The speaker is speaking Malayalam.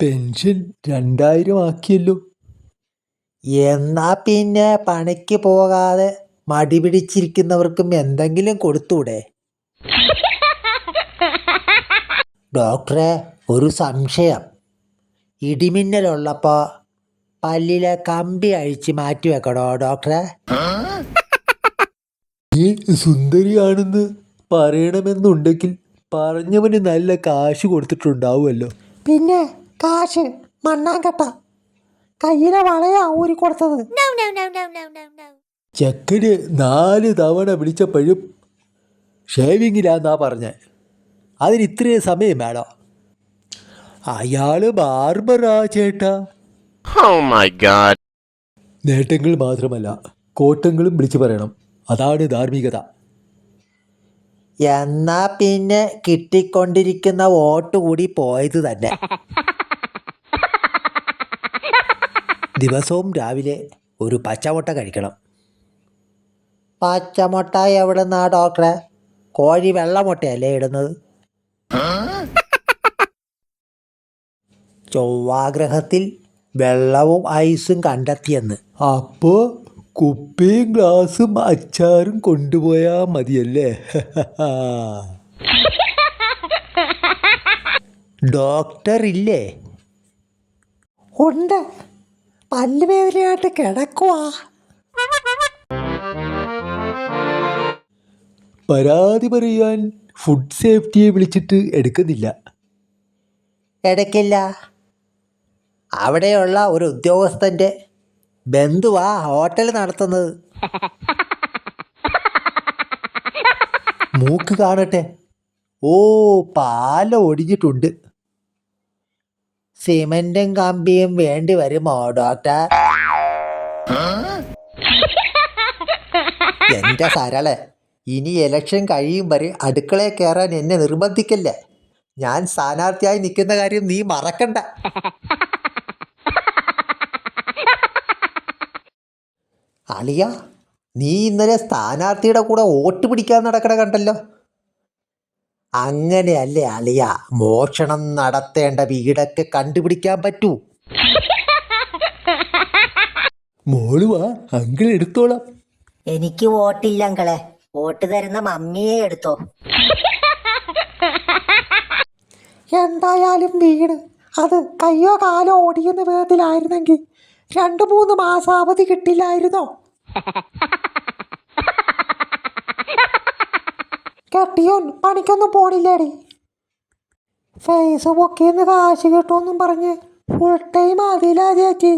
പെൻഷൻ രണ്ടായിരം ആക്കിയല്ലോ. എന്നാ പിന്നെ പണിക്ക് പോകാതെ മടി പിടിച്ചിരിക്കുന്നവർക്കും എന്തെങ്കിലും കൊടുത്തൂടെ? ഡോക്ടറെ ഒരു സംശയം. ഇടിമിന്നലുള്ളപ്പോൾ പല്ലിലെ കമ്പി അഴിച്ച് മാറ്റി വെക്കണോ ഡോക്ടറെ? നീ സുന്ദരിയാണെന്ന് പറയണമെന്നുണ്ടെങ്കിൽ പറഞ്ഞവന് നല്ല കാശ് കൊടുത്തിട്ടുണ്ടാവുമല്ലോ. പിന്നെ? കാശ് മണ്ണാങ്കട്ട കയ്യിലെ വളയാ ഊരി കൊടുത്തത്. No, no, no, no, no, no, no. ചെക്കന് നാല് തവണ വിളിച്ചപ്പോഴും ഷേവിങ്ങിലാന്നാ പറഞ്ഞ. അതിന് ഇത്രയും സമയം വേണം അയാൾ ബാർബറാ ചേട്ടാ. Oh my god. നേട്ടങ്ങൾ മാത്രമല്ല കോട്ടങ്ങളും വിളിച്ചു പറയണം. അതാണ് ധാർമ്മികത. എന്നാ പിന്നെ കിട്ടിക്കൊണ്ടിരിക്കുന്ന വോട്ട് കൂടി പോയത് തന്നെ. ദിവസവും രാവിലെ ഒരു പച്ചമുട്ട കഴിക്കണം. പച്ചമുട്ട എവിടെ നിന്നാ ഡോക്ടറെ? കോഴി വെള്ളമുട്ടയല്ലേ ഇടുന്നത്? ചൊവ്വാഗ്രഹത്തിൽ വെള്ളവും ഐസും കണ്ടെത്തിയെന്ന്. അപ്പോൾ കുപ്പിയും ഗ്ലാസും അച്ചാറും കൊണ്ടുപോയാ മതിയല്ലേ? ഡോക്ടർ ഇല്ലേ ഉണ്ട്. പല്ലുവേദനയായിട്ട് കിടക്കുവാ. പരാതി പറയാൻ ഫുഡ് സേഫ്റ്റിയെ വിളിച്ചിട്ട് എടുക്കുന്നില്ല. എടുക്കില്ല. അവിടെയുള്ള ഒരു ഉദ്യോഗസ്ഥന്റെ ബന്ധുവാ ഹോട്ടൽ നടത്തുന്നത്. മൂക്ക് കാണട്ടെ. ഓ പാല ഒടിഞ്ഞിട്ടുണ്ട് സിമന്റും കമ്പിയും വേണ്ടി വരുമോ ഡോക്ടർ എന്റെ സരളെ ഇനി ഇലക്ഷൻ കഴിയും വരെ അടുക്കളയിൽ കയറാൻ എന്നെ നിർബന്ധിക്കല്ലേ? ഞാൻ സ്ഥാനാർത്ഥിയായി നിൽക്കുന്ന കാര്യം നീ മറക്കണ്ട. അളിയ നീ ഇന്നലെ സ്ഥാനാർത്ഥിയുടെ കൂടെ വോട്ട് പിടിക്കാൻ നടക്കണ കണ്ടല്ലോ. അങ്ങനെയല്ലേ അളിയ? മോഷണം നടത്തേണ്ട വീടൊക്കെ കണ്ടുപിടിക്കാൻ പറ്റൂ. മോളുവാ അങ്കിൾ എടുത്തോളാം. എനിക്ക് വോട്ടില്ല അങ്കളെ. വോട്ട് തരുന്ന മമ്മിയെ എടുത്തോ. എന്തായാലും വീട് അത് കയ്യോ കാലോ ഓടിയുന്ന വിധത്തിലായിരുന്നെങ്കിൽ രണ്ടു മൂന്ന് മാസം അവധി കിട്ടില്ലായിരുന്നോ? കെട്ടിയോൻ പണിക്കൊന്നും പോണില്ലേടി. ഫേസ് പൊക്കിന്ന് നിന്ന് കാശ് കിട്ടുമെന്നും പറഞ്ഞ് ഫുൾ ടൈം ആവില്ല ചേച്ചി.